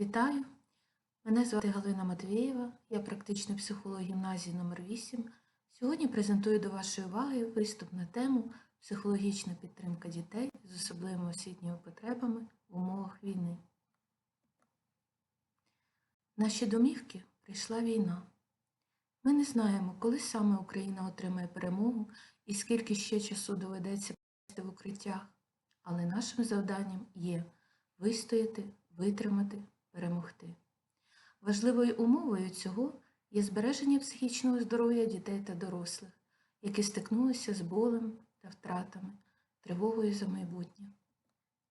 Вітаю! Мене звати Галина Матвієва, я практичний психолог гімназії номер 8 Сьогодні презентую до вашої уваги виступ на тему Психологічна підтримка дітей з особливими освітніми потребами в умовах війни. Наші домівки прийшла війна. Ми не знаємо, коли саме Україна отримає перемогу і скільки ще часу доведеться провести в укриттях, але нашим завданням є вистояти, витримати, перемогти. Важливою умовою цього є збереження психічного здоров'я дітей та дорослих, які стикнулися з болем та втратами, тривогою за майбутнє.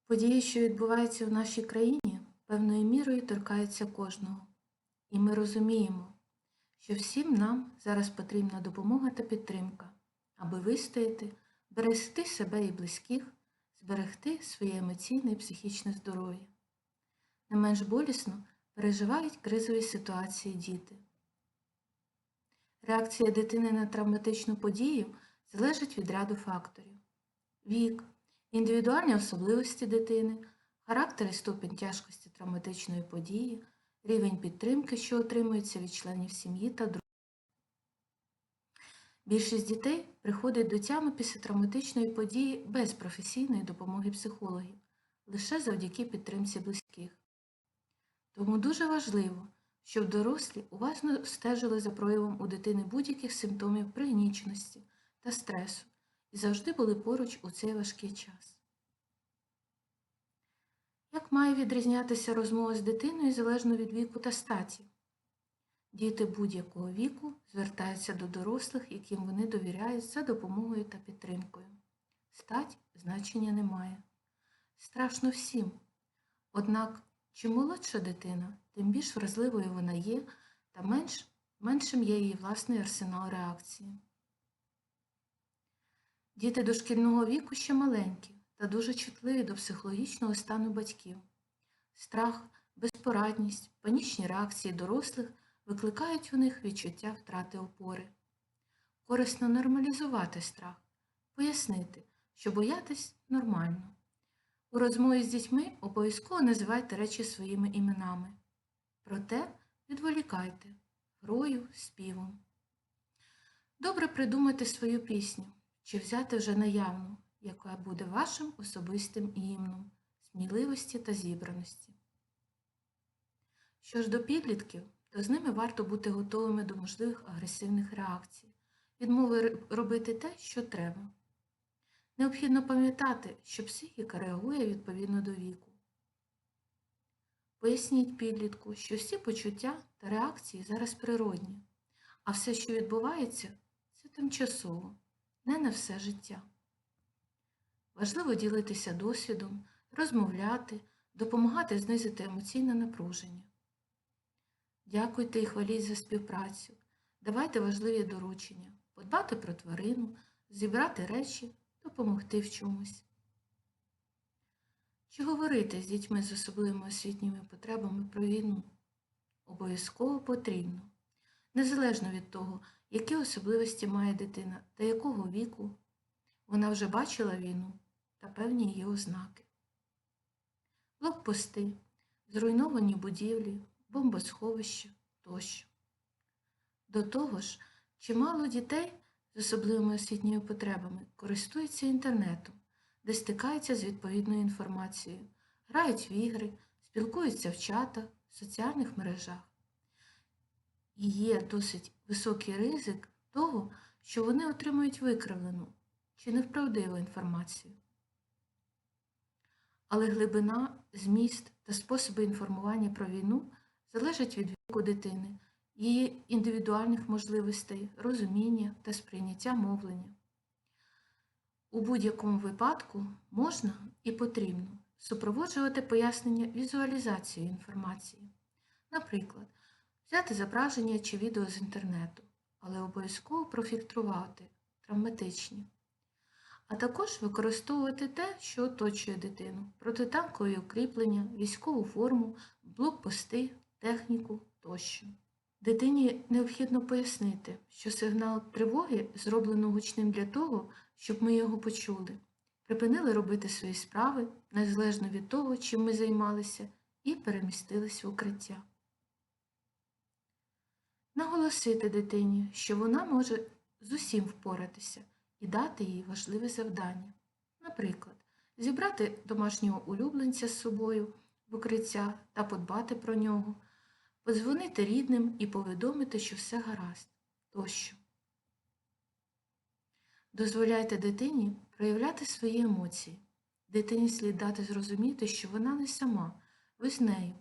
Події, що відбуваються в нашій країні, певною мірою торкаються кожного. І ми розуміємо, що всім нам зараз потрібна допомога та підтримка, аби вистояти, берегти себе і близьких, зберегти своє емоційне і психічне здоров'я. Не менш болісно переживають кризові ситуації діти. Реакція дитини на травматичну подію залежить від ряду факторів: вік, індивідуальні особливості дитини, характер і ступінь тяжкості травматичної події, рівень підтримки, що отримується від членів сім'ї та друзів. Більшість дітей приходить до тями після травматичної події без професійної допомоги психологів, лише завдяки підтримці близьких. Тому дуже важливо, щоб дорослі уважно стежили за проявом у дитини будь-яких симптомів пригніченості та стресу і завжди були поруч у цей важкий час. Як має відрізнятися розмова з дитиною залежно від віку та статі? Діти будь-якого віку звертаються до дорослих, яким вони довіряють за допомогою та підтримкою. Стать значення не має. Страшно всім. Однак, чим молодша дитина, тим більш вразливою вона є, та менш, меншим є її власний арсенал реакції. Діти дошкільного віку ще маленькі та дуже чутливі до психологічного стану батьків. Страх, безпорадність, панічні реакції дорослих викликають у них відчуття втрати опори. Корисно нормалізувати страх, пояснити, що боятись нормально. У розмові з дітьми обов'язково називайте речі своїми іменами. Проте відволікайте грою, співом. Добре придумати свою пісню чи взяти вже наявну, яка буде вашим особистим гімном, сміливості та зібраності. Що ж до підлітків, то з ними варто бути готовими до можливих агресивних реакцій, відмови робити те, що треба. Необхідно пам'ятати, що психіка реагує відповідно до віку. Поясніть підлітку, що всі почуття та реакції зараз природні, а все, що відбувається, це тимчасово, не на все життя. Важливо ділитися досвідом, розмовляти, допомагати знизити емоційне напруження. Дякуйте і хваліть за співпрацю, давайте важливі доручення, подбати про тварину, зібрати речі, допомогти в чомусь. Чи говорити з дітьми з особливими освітніми потребами про війну? Обов'язково потрібно, незалежно від того, які особливості має дитина та якого віку вона вже бачила війну та певні її ознаки. Блокпости, зруйновані будівлі, бомбосховища тощо. До того ж, чимало дітей з особливими освітніми потребами користуються інтернетом, де стикаються з відповідною інформацією, грають в ігри, спілкуються в чатах, соціальних мережах. І є досить високий ризик того, що вони отримують викривлену чи неправдиву інформацію. Але глибина, зміст та способи інформування про війну залежать від віку дитини, її індивідуальних можливостей, розуміння та сприйняття мовлення. У будь-якому випадку можна і потрібно супроводжувати пояснення візуалізацією інформації. Наприклад, взяти зображення чи відео з інтернету, але обов'язково профільтрувати травматичні а також використовувати те, що оточує дитину, протитанкові укріплення, військову форму, блокпости, техніку тощо. Дитині необхідно пояснити, що сигнал тривоги зроблено гучним для того, щоб ми його почули, припинили робити свої справи, незалежно від того, чим ми займалися, і перемістились в укриття. Наголосити дитині, що вона може з усім впоратися і дати їй важливе завдання. Наприклад, зібрати домашнього улюбленця з собою в укриття та подбати про нього, подзвонити рідним і повідомити, що все гаразд тощо. Дозволяйте дитині проявляти свої емоції. Дитині слід дати зрозуміти, що вона не сама, ви з нею,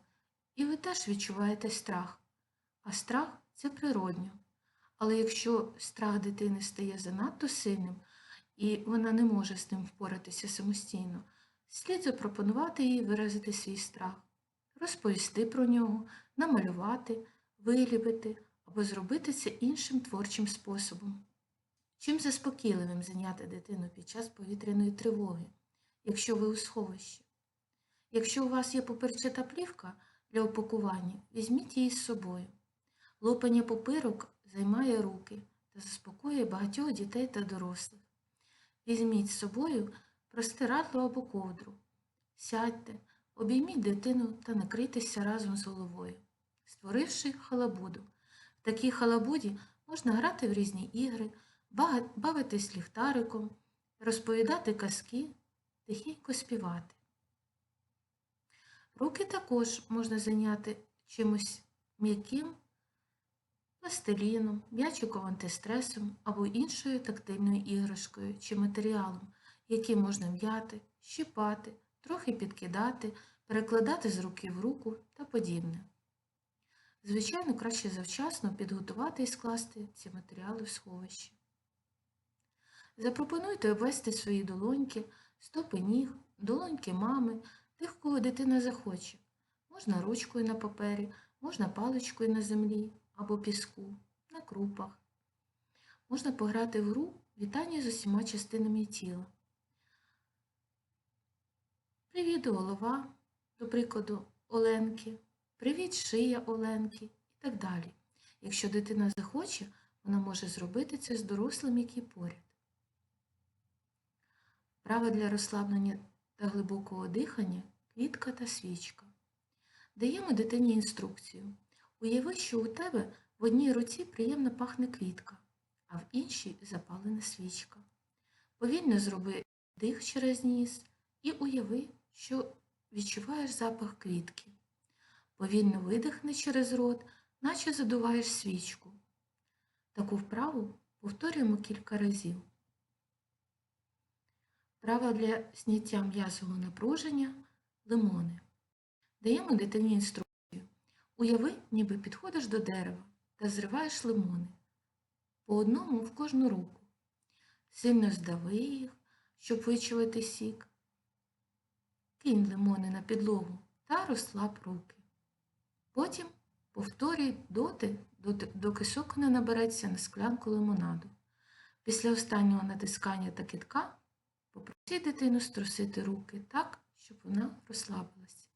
і ви теж відчуваєте страх. А страх це природньо. Але якщо страх дитини стає занадто сильним і вона не може з ним впоратися самостійно, слід запропонувати їй виразити свій страх, розповісти про нього, намалювати, виліпити або зробити це іншим творчим способом. Чим заспокійливим зайняти дитину під час повітряної тривоги, якщо ви у сховищі? Якщо у вас є поперчата плівка для опакування, візьміть її з собою. Лопання попирок займає руки та заспокоює багатьох дітей та дорослих. Візьміть з собою простирадло або ковдру. Сядьте, обійміть дитину та накрийтеся разом з головою, створивши халабуду. В такій халабуді можна грати в різні ігри, бавитись ліхтариком, розповідати казки, тихенько співати. Руки також можна зайняти чимось м'яким, пластиліном, м'ячиком антистресом або іншою тактильною іграшкою чи матеріалом, який можна м'яти, щипати, трохи підкидати, перекладати з руки в руку та подібне. Звичайно, краще завчасно підготувати і скласти ці матеріали в сховищі. Запропонуйте обвести свої долоньки, стопи ніг, долоньки мами, тих, кого дитина захоче. Можна ручкою на папері, можна паличкою на землі або піску, на крупах. Можна пограти в гру вітання з усіма частинами тіла. Привіт, голова, до прикладу, Оленки, привіт, шия Оленки і так далі. Якщо дитина захоче, вона може зробити це з дорослим, який поряд. Вправа для розслаблення та глибокого дихання квітка та свічка. Даємо дитині інструкцію. Уяви, що у тебе в одній руці приємно пахне квітка, а в іншій запалена свічка. Повільно зроби дих через ніс і уяви, що відчуваєш запах квітки. Повільно видихни через рот, наче задуваєш свічку. Таку вправу повторюємо кілька разів. Вправа для зняття м'язового напруження лимони. Даємо дитині інструкцію. Уяви, ніби підходиш до дерева та зриваєш лимони. По одному в кожну руку. Сильно здави їх, щоб вичавити сік. Кинь лимони на підлогу та розслаб руки. Потім повторюй доти, доти, доки сок не набереться на склянку лимонаду. Після останнього натискання та китка попросіть дитину струсити руки так, щоб вона розслабилась.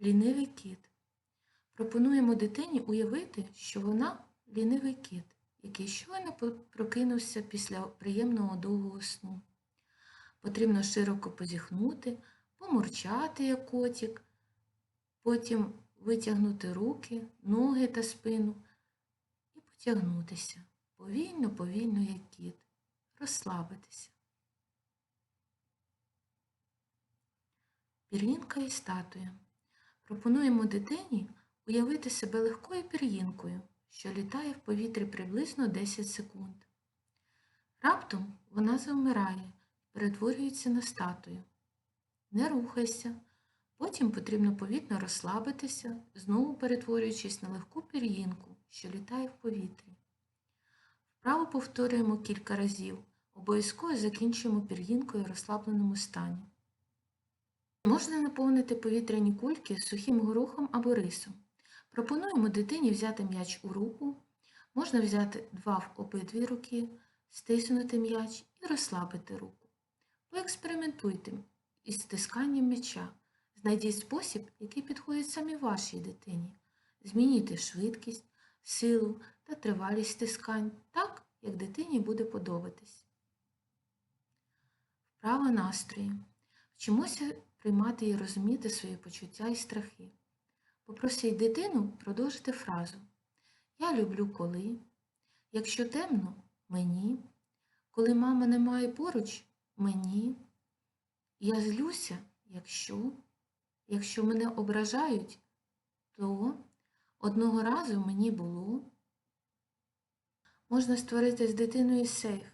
Лінивий кіт. Пропонуємо дитині уявити, що вона лінивий кіт, який щойно прокинувся після приємного довгого сну. Потрібно широко позіхнути, помурчати, як котик, потім витягнути руки, ноги та спину і потягнутися повільно, повільно, як кіт, розслабитися. Пір'їнка і статуя. Пропонуємо дитині уявити себе легкою пір'їнкою, що літає в повітрі приблизно 10 секунд. Раптом вона завмирає, перетворюється на статую. Не рухайся, потім потрібно повільно розслабитися, знову перетворюючись на легку пір'їнку, що літає в повітрі. Вправо повторюємо кілька разів, обов'язково закінчуємо пір'їнкою в розслабленому стані. Можна наповнити повітряні кульки сухим горохом або рисом. Пропонуємо дитині взяти м'яч у руку, можна взяти два в обидві руки, стиснути м'яч і розслабити руку. Поекспериментуйте із стисканням м'яча. Знайдіть спосіб, який підходить саме вашій дитині. Змінюйте швидкість, силу та тривалість стискань так, як дитині буде подобатись. Вправа настрою. Вчимося приймати і розуміти свої почуття і страхи. Попросіть дитину продовжити фразу Я люблю коли. Якщо темно мені. Коли мама немає поруч мені. Я злюся, якщо. Якщо мене ображають, то одного разу мені було. Можна створити з дитиною сейф,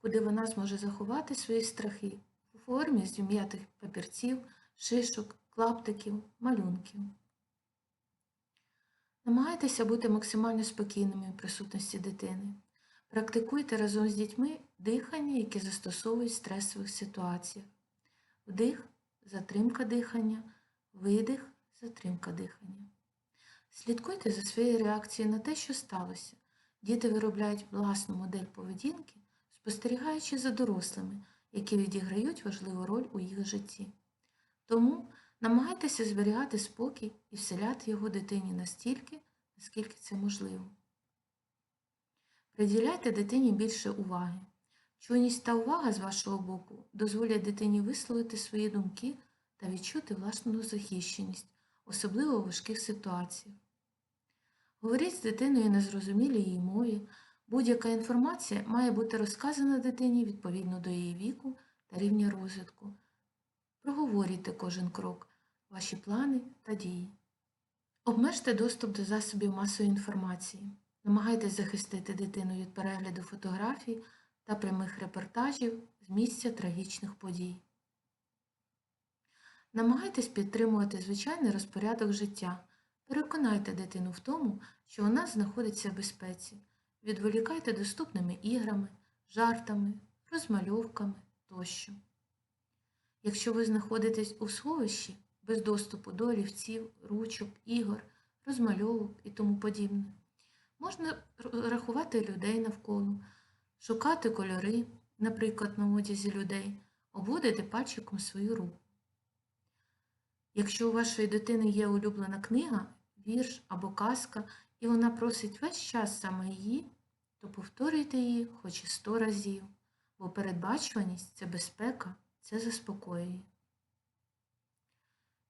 куди вона зможе заховати свої страхи у формі зім'ятих папірців, шишок, клаптиків, малюнків. Намагайтеся бути максимально спокійними в присутності дитини. Практикуйте разом з дітьми дихання, яке застосовують в стресових ситуаціях. Вдих, затримка дихання, видих, затримка дихання. Слідкуйте за своєю реакцією на те, що сталося. Діти виробляють власну модель поведінки, спостерігаючи за дорослими, які відіграють важливу роль у їх житті. Тому намагайтеся зберігати спокій і вселяти його дитині настільки, наскільки це можливо. Приділяйте дитині більше уваги. Чуйність та увага з вашого боку дозволять дитині висловити свої думки та відчути власну захищеність, особливо у важких ситуаціях. Говоріть з дитиною на зрозумілій її мові. Будь-яка інформація має бути розказана дитині відповідно до її віку та рівня розвитку. Проговорюйте кожен крок, ваші плани та дії. Обмежте доступ до засобів масової інформації. Намагайтесь захистити дитину від перегляду фотографій та прямих репортажів з місця трагічних подій. Намагайтесь підтримувати звичайний розпорядок життя. Переконайте дитину в тому, що вона знаходиться в безпеці. Відволікайте доступними іграми, жартами, розмальовками тощо. Якщо ви знаходитесь у сховищі без доступу до олівців, ручок, ігор, розмальовок і тому подібне, можна рахувати людей навколо, шукати кольори, наприклад, на одязі людей, обводити пальчиком свою руку. Якщо у вашої дитини є улюблена книга, вірш або казка, і вона просить весь час саме її, то повторюйте її хоч і сто разів, бо передбачуваність це безпека, це заспокоює.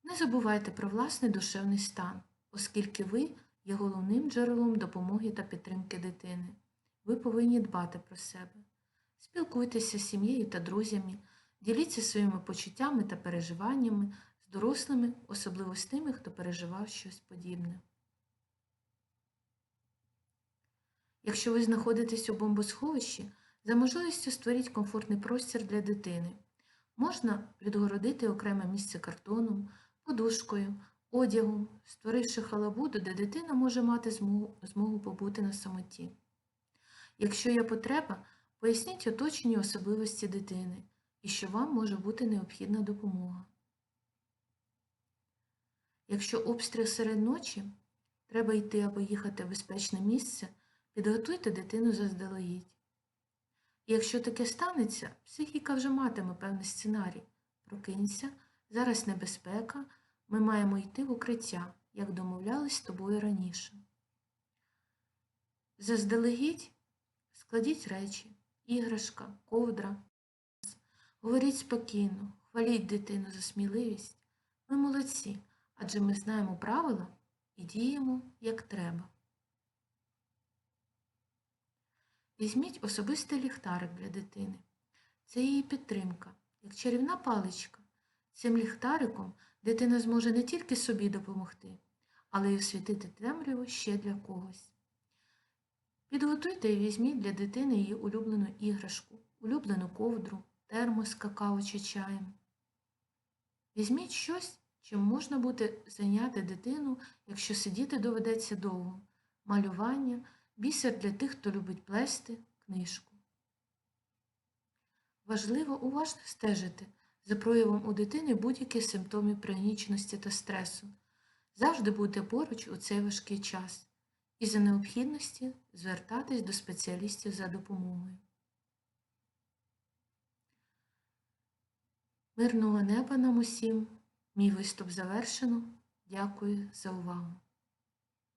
Не забувайте про власний душевний стан, оскільки ви є головним джерелом допомоги та підтримки дитини. Ви повинні дбати про себе. Спілкуйтеся з сім'єю та друзями, діліться своїми почуттями та переживаннями з дорослими, особливо з тими, хто переживав щось подібне. Якщо ви знаходитесь у бомбосховищі, за можливістю створіть комфортний простір для дитини. Можна відгородити окреме місце картоном, подушкою, одягом, створивши халабуду, де дитина може мати змогу, змогу побути на самоті. Якщо є потреба, поясніть оточені особливості дитини і що вам може бути необхідна допомога. Якщо обстріл серед ночі, треба йти або їхати в безпечне місце, підготуйте дитину заздалегідь. Якщо таке станеться, психіка вже матиме певний сценарій. Прокинься, зараз небезпека, ми маємо йти в укриття, як домовлялись з тобою раніше. Заздалегідь складіть речі, іграшка, ковдра. Говоріть спокійно, хваліть дитину за сміливість. Ми молодці, адже ми знаємо правила і діємо як треба. Візьміть особистий ліхтарик для дитини. Це її підтримка, як чарівна паличка. Цим ліхтариком дитина зможе не тільки собі допомогти, але й освітити темряву ще для когось. Підготуйте і візьміть для дитини її улюблену іграшку, улюблену ковдру, термос какао чи чаєм. Візьміть щось, чим можна буде зайняти дитину, якщо сидіти доведеться довго, малювання, бісер для тих, хто любить плести, книжку. Важливо уважно стежити за проявом у дитини будь-яких симптомів пригніченості та стресу. Завжди бути поруч у цей важкий час і за необхідності звертатись до спеціалістів за допомогою. Мирного неба нам усім. Мій виступ завершено. Дякую за увагу.